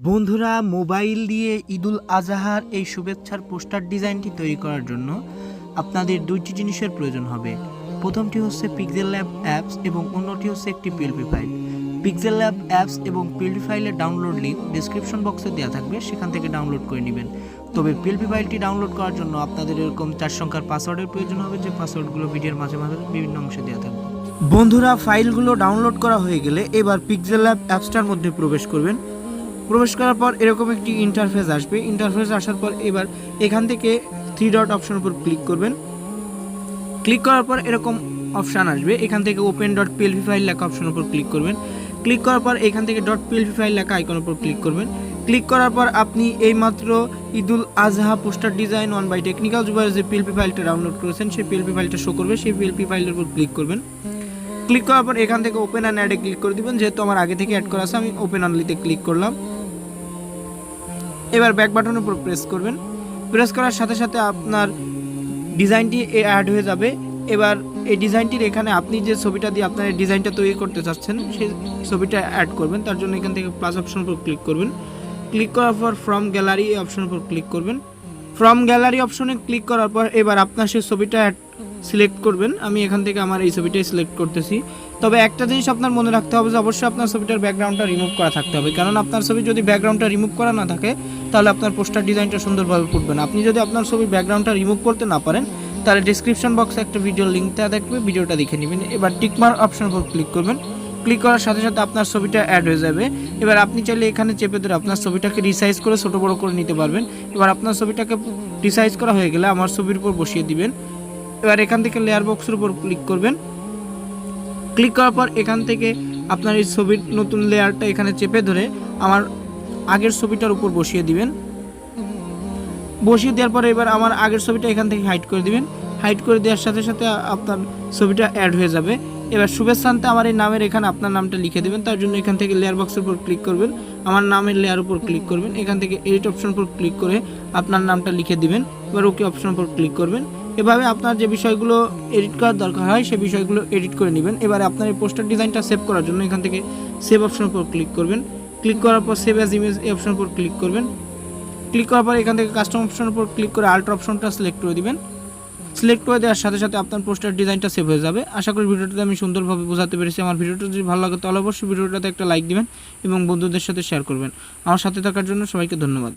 বন্ধুরা, মোবাইল দিয়ে ঈদুল আজহার এই শুভেচ্ছার পোস্টার ডিজাইনটি তৈরি করার জন্য আপনাদের দুইটি জিনিসের প্রয়োজন হবে। প্রথমটি হচ্ছে পিক্সেল ল্যাব অ্যাপস এবং অন্যটি হচ্ছে একটি PLP file pixel lab apps এবং পিএলপি ফাইলের ডাউনলোড লিঙ্ক ডিসক্রিপশন বক্সে দেওয়া থাকবে, সেখান থেকে ডাউনলোড করে নেবেন। তবে পিএলপি ফাইলটি ডাউনলোড করার জন্য আপনাদের এরকম চার সংখ্যার পাসওয়ার্ডের প্রয়োজন হবে, যে পাসওয়ার্ডগুলো ভিডিওর মাঝে মাঝে বিভিন্ন অংশে দেওয়া থাকবে। বন্ধুরা ফাইলগুলো ডাউনলোড করা হয়ে গেলে এবার পিক্সেল ল্যাব অ্যাপসটার মধ্যে প্রবেশ করবেন। প্রবেশ করার পর এরকম একটি ইন্টারফেস আসবে। ইন্টারফেস আসার পর এবার এখান থেকে থ্রি ডট অপশন উপর ক্লিক করবেন। ক্লিক করার পর এরকম অপশান আসবে। এখান থেকে ওপেন ডট পিএলপি ফাইল লেখা অপশন উপর ক্লিক করবেন। ক্লিক করার পর এখান থেকে ডট পিএলপি ফাইল লেখা আইকন উপর ক্লিক করবেন। ক্লিক করার পর আপনি এইমাত্র Eid-ul Azha poster design one by technical Zubair যে পিএলপি ফাইলটা ডাউনলোড করেছেন, সেই পিএলপি ফাইলটা শো করবে। সেই পিএলপি ফাইলের উপর ক্লিক করবেন। ক্লিক করার পর এখান থেকে ওপেন অ্যান্ড অ্যাডে ক্লিক করে দিবেন। যেহেতু আমার আগে থেকে অ্যাড করা আছে, আমি ওপেন অনলিতে ক্লিক করলাম। এবার ব্যাক বাটনের উপর প্রেস করবেন। প্রেস করার সাথে সাথে আপনার ডিজাইনটি অ্যাড হয়ে যাবে। এবার এই ডিজাইনটির এখানে আপনি যে ছবিটা দিয়ে আপনার ডিজাইনটা তৈরি করতে চাচ্ছেন, সেই ছবিটা অ্যাড করবেন। তার জন্য এখান থেকে প্লাস অপশন উপর ক্লিক করবেন। ক্লিক করার পর ফ্রম গ্যালারি অপশন উপর ক্লিক করবেন। ফ্রম গ্যালারি অপশনে ক্লিক করার পর এবার আপনার সেই ছবিটা অ্যাড সিলেক্ট করবেন। আমি এখান থেকে আমার এই ছবিটাই সিলেক্ট করতেছি। তবে একটা জিনিস আপনার মনে রাখতে হবে যে, অবশ্যই আপনার ছবিটার ব্যাকগ্রাউন্ডটা রিমুভ করা থাকতে হবে। কারণ আপনার ছবি যদি ব্যাকগ্রাউন্ডটা রিমুভ করা না থাকে তাহলে আপনার পোস্টার ডিজাইনটা সুন্দরভাবে ফুটবে না। আপনি যদি আপনার ছবির ব্যাকগ্রাউন্ডটা রিমুভ করতে না পারেন, তাহলে ডিসক্রিপশন বক্সে একটা ভিডিও লিঙ্ক দেওয়া থাকবে ভিডিওটা দেখে নেবেন। এবার টিকমার অপশন উপর ক্লিক করবেন। ক্লিক করার সাথে সাথে আপনার ছবিটা অ্যাড হয়ে যাবে। এবার আপনি চাইলে এখানে চেপে ধরে আপনার ছবিটাকে রিসাইজ করে ছোটো বড়ো করে নিতে পারবেন। এবার আপনার ছবিটাকে রিসাইজ করা হয়ে গেলে আমার ছবির উপর বসিয়ে দিবেন। এবার এখান থেকে লেয়ার বক্সের উপর ক্লিক করবেন। ক্লিক করার পর এখান থেকে আপনার এই ছবির নতুন লেয়ারটা এখানে চেপে ধরে আমার আগের ছবিটার উপর বসিয়ে দিবেন। বসিয়ে দেওয়ার পরে এবার আমার আগের ছবিটা এখান থেকে হাইড করে দিবেন। হাইড করে দেওয়ার সাথে সাথে আপনার ছবিটা অ্যাড হয়ে যাবে। এবার শুভেচ্ছান্তে আমার এই নামের এখানে আপনার নামটা লিখে দেবেন। তার জন্য এখান থেকে লেয়ার বক্সের উপর ক্লিক করবেন। আমার নামের লেয়ার উপর ক্লিক করবেন। এখান থেকে এডিট অপশন উপর ক্লিক করে আপনার নামটা লিখে দিবেন। এবার ওকে অপশন উপর ক্লিক করবেন। এভাবে আপনার যে বিষয়গুলো এডিট করার দরকার হয় সেই বিষয়গুলো এডিট করে নেবেন। এবারে আপনার এই পোস্টার ডিজাইনটা সেভ করার জন্য এখান থেকে সেভ অপশন উপর ক্লিক করবেন। ক্লিক করার পর সেভ অ্যাজ ইমেজ এই অপশন উপর ক্লিক করবেন। ক্লিক করার পর এখান থেকে কাস্টম অপশনের উপর ক্লিক করে আল্ট্রা অপশনটা সিলেক্ট করে দিবেন। সিলেক্ট করে দেওয়ার সাথে সাথে আপনার পোস্টার ডিজাইনটা সেভ হয়ে যাবে। আশা করি ভিডিওটাতে আমি সুন্দরভাবে বোঝাতে পেরেছি। আমার ভিডিওটা যদি ভালো লাগে তাহলে অবশ্যই ভিডিওটাতে একটা লাইক দিবেন এবং বন্ধুদের সাথে শেয়ার করবেন। আমার সাথে থাকার জন্য সবাইকে ধন্যবাদ।